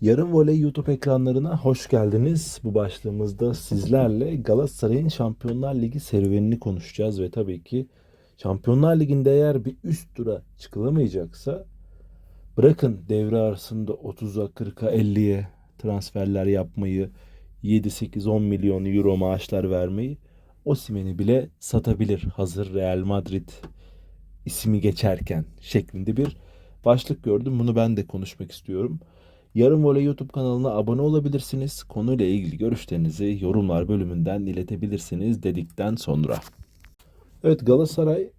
Yarın Voley YouTube ekranlarına hoş geldiniz. Bu başlığımızda sizlerle Galatasaray'ın Şampiyonlar Ligi serüvenini konuşacağız ve tabii ki Şampiyonlar Ligi'nde eğer bir üst tura çıkılamayacaksa bırakın devre arasında 30'a 40'a 50'ye transferler yapmayı 7-8-10 milyon euro maaşlar vermeyi Osimhen'i bile satabilir hazır Real Madrid ismi geçerken şeklinde bir başlık gördüm. Bunu ben de konuşmak istiyorum. Yarın Voley YouTube kanalına abone olabilirsiniz. Konuyla ilgili görüşlerinizi yorumlar bölümünden iletebilirsiniz dedikten sonra. Evet Galatasaray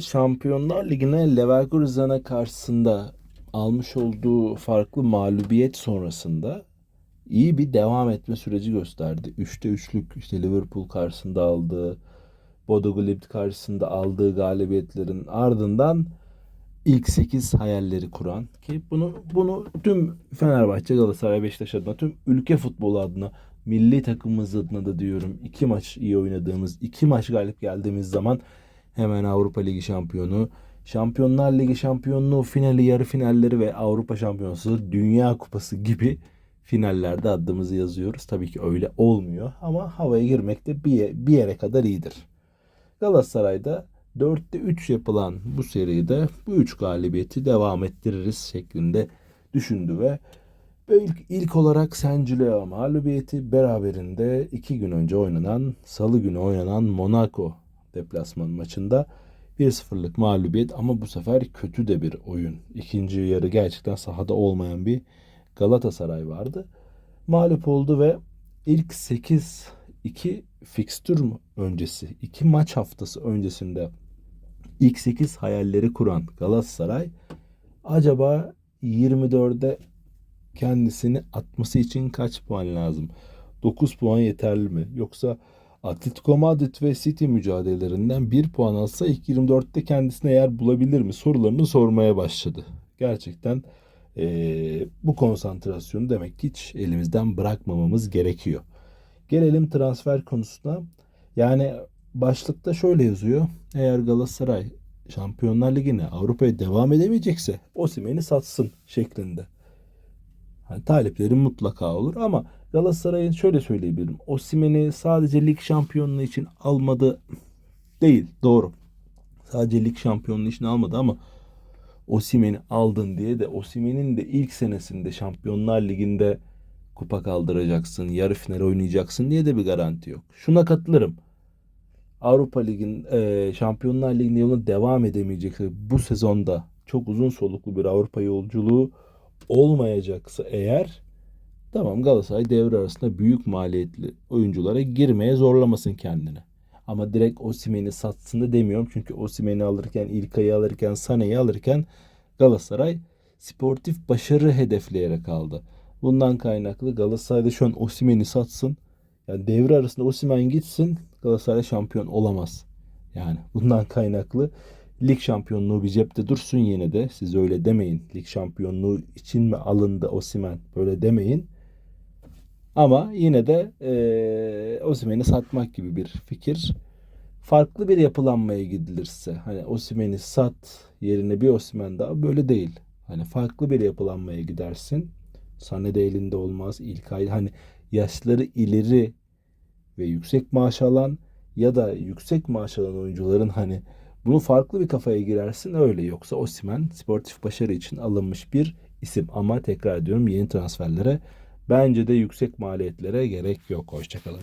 Şampiyonlar Ligi'ne Leverkusen'a karşısında almış olduğu farklı mağlubiyet sonrasında iyi bir devam etme süreci gösterdi. 3'te 3'lük işte Liverpool karşısında aldığı, Bodo Glimt karşısında aldığı galibiyetlerin ardından ilk 8 hayalleri kuran ki bunu bunu tüm Fenerbahçe, Galatasaray, Beşiktaş adına, tüm ülke futbolu adına, milli takımımız adına da diyorum. iki maç iyi oynadığımız, iki maç galip geldiğimiz zaman hemen Avrupa Ligi şampiyonu, Şampiyonlar Ligi şampiyonluğu, finali, yarı finalleri ve Avrupa Şampiyonası, Dünya Kupası gibi finallerde adımızı yazıyoruz. Tabii ki öyle olmuyor ama havaya girmek de bir, bir yere kadar iyidir. Galatasaray'da 4'te 3 yapılan bu seride bu 3 galibiyeti devam ettiririz şeklinde düşündü ve ilk, ilk olarak Saint-Gilloa mağlubiyeti beraberinde 2 gün önce oynanan salı günü oynanan Monaco deplasman maçında 1-0'lık mağlubiyet ama bu sefer kötü de bir oyun. İkinci yarı gerçekten sahada olmayan bir Galatasaray vardı. Mağlup oldu ve ilk 8 2 fikstür öncesi, 2 maç haftası öncesinde ilk 8 hayalleri kuran Galatasaray acaba 24'de kendisini atması için kaç puan lazım? 9 puan yeterli mi? Yoksa Atletico Madrid ve City mücadelelerinden 1 puan alsa ilk 24'te kendisine yer bulabilir mi? Sorularını sormaya başladı. Gerçekten ee, bu konsantrasyonu demek ki hiç elimizden bırakmamamız gerekiyor. Gelelim transfer konusuna. Yani başlıkta şöyle yazıyor. Eğer Galatasaray Şampiyonlar Ligi'ne Avrupa'ya devam edemeyecekse Osimhen'i satsın şeklinde. Hani talipleri mutlaka olur ama Galatasaray'ın şöyle söyleyebilirim. Osimhen'i sadece lig şampiyonluğu için almadı değil. Doğru. Sadece lig şampiyonluğu için almadı ama Osimhen'i aldın diye de Osimhen'in de ilk senesinde Şampiyonlar Ligi'nde kupa kaldıracaksın, yarı final oynayacaksın diye de bir garanti yok. Şuna katılırım. Avrupa Ligi'nin e, Şampiyonlar Ligi'nin yoluna devam edemeyecekse bu sezonda çok uzun soluklu bir Avrupa yolculuğu olmayacaksa eğer tamam Galatasaray devre arasında büyük maliyetli oyunculara girmeye zorlamasın kendini. Ama direkt Osimhen'i satsın da demiyorum. Çünkü Osimhen'i alırken, İlkay'ı alırken, Sané'yi alırken Galatasaray sportif başarı hedefleyerek aldı. Bundan kaynaklı Galatasaray'da şu an Osimhen'i satsın. Yani devre arasında Osimhen gitsin Galatasaray şampiyon olamaz. Yani bundan kaynaklı lig şampiyonluğu bir cepte dursun yine de. Siz öyle demeyin. Lig şampiyonluğu için mi alındı Osimhen? Böyle demeyin. Ama yine de e, Osimhen'i satmak gibi bir fikir. Farklı bir yapılanmaya gidilirse hani Osimhen'i sat yerine bir Osimhen daha böyle değil. Hani farklı bir yapılanmaya gidersin. Sane de elinde olmaz. İlkay hani yaşları ileri ve yüksek maaş alan ya da yüksek maaş alan oyuncuların hani bunu farklı bir kafaya girersin öyle yoksa Osimhen sportif başarı için alınmış bir isim ama tekrar ediyorum yeni transferlere bence de yüksek maliyetlere gerek yok. Hoşçakalın.